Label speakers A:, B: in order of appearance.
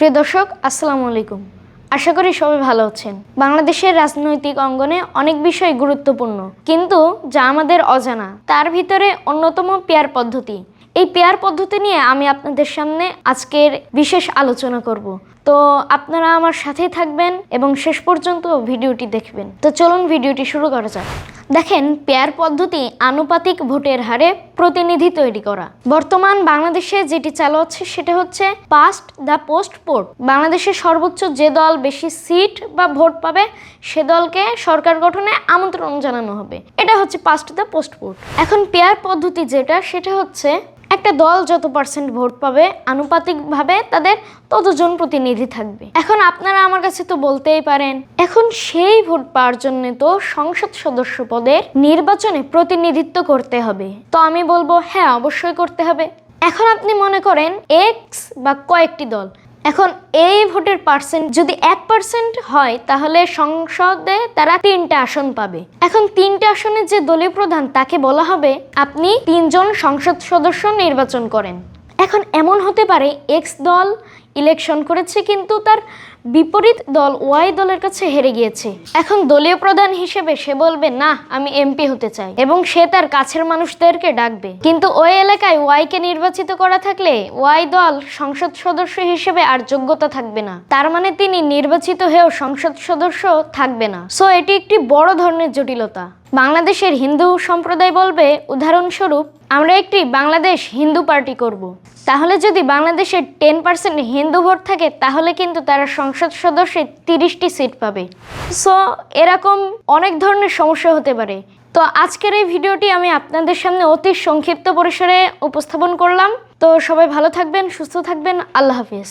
A: প্রিয় দর্শক, আসসালামু আলাইকুম। আশা করি সবাই ভালো আছেন। বাংলাদেশের রাজনৈতিক অঙ্গনে অনেক বিষয় গুরুত্বপূর্ণ, কিন্তু যা আমাদের অজানা, তার ভিতরে অন্যতম পেয়ার পদ্ধতি। এই পেয়ার পদ্ধতি নিয়ে আমি আপনাদের সামনে আজকের বিশেষ আলোচনা করব। তো আপনারা আমার সাথেই থাকবেন এবং শেষ পর্যন্ত ভিডিওটি দেখবেন। তো চলুন ভিডিওটি শুরু করা যাক। দেখেন, পেয়ার পদ্ধতি আনুপাতিক ভোটের হারে প্রতিনিধি তৈরি করা। বর্তমান বাংলাদেশে যেটি চালু হচ্ছে সেটা হচ্ছে পাস্ট দ্য পোস্ট পোর্ট বাংলাদেশের সর্বোচ্চ যে দল বেশি সিট বা ভোট পাবে, সে দলকে সরকার গঠনে আমন্ত্রণ জানানো হবে। এটা হচ্ছে পাস্ট দ্য পোস্ট পোর্ট এখন পেয়ার পদ্ধতি যেটা, সেটা হচ্ছে একটা দল যত পার্সেন্ট ভোট পাবে, আনুপাতিকভাবে তাদের ততজন প্রতিনিধি থাকবে। এখন আপনারা আমার কাছে তো বলতেই পারেন, এখন সেই ভোট পাওয়ার জন্য তো সংসদ সদস্য পদের নির্বাচনে প্রতিনিধিত্ব করতে হবে। তো আমি বলব হ্যাঁ অবশ্যই করতে হবে। এখন আপনি মনে করেন এক্স বা কয়েকটি দল এখন এই ভোটের পার্সেন্ট যদি এক পার্সেন্ট হয়, তাহলে সংসদে তারা তিনটা আসন পাবে। এখন তিনটা আসনে যে দলীয় প্রধান, তাকে বলা হবে আপনি তিনজন সংসদ সদস্য নির্বাচন করেন। এখন এমন হতে পারে এক্স দল ইলেকশন করেছে, কিন্তু তার বিপরীত দল ওয়াই দলের কাছে হেরে গিয়েছে। এখন দলীয় প্রধান হিসেবে সে বলবে, না, আমি এমপি হতে চাই। এবং সে তার কাছের মানুষদেরকে ডাকবে। কিন্তু ওই এলাকায় ওয়াইকে নির্বাচিত করা থাকলে ওয়াই দল সংসদ সদস্য হিসেবে আর যোগ্যতা থাকবে না। তার মানে তিনি নির্বাচিত হয়েও সংসদ সদস্য থাকবে না। সো, এটি একটি বড় ধরনের জটিলতা। বাংলাদেশের হিন্দু সম্প্রদায় বলবে, উদাহরণস্বরূপ, আমরা একটি বাংলাদেশ হিন্দু পার্টি করব। তাহলে যদি বাংলাদেশের টেন পার্সেন্ট হিন্দু ভোট থাকে, তাহলে কিন্তু তারা সংসদ সদস্যে তিরিশটি সিট পাবে। সো, এরকম অনেক ধরনের সমস্যা হতে পারে। তো আজকের এই ভিডিওটি আমি আপনাদের সামনে অতি সংক্ষিপ্ত পরিসরে উপস্থাপন করলাম। তো সবাই ভালো থাকবেন, সুস্থ থাকবেন, আল্লাহ হাফিজ।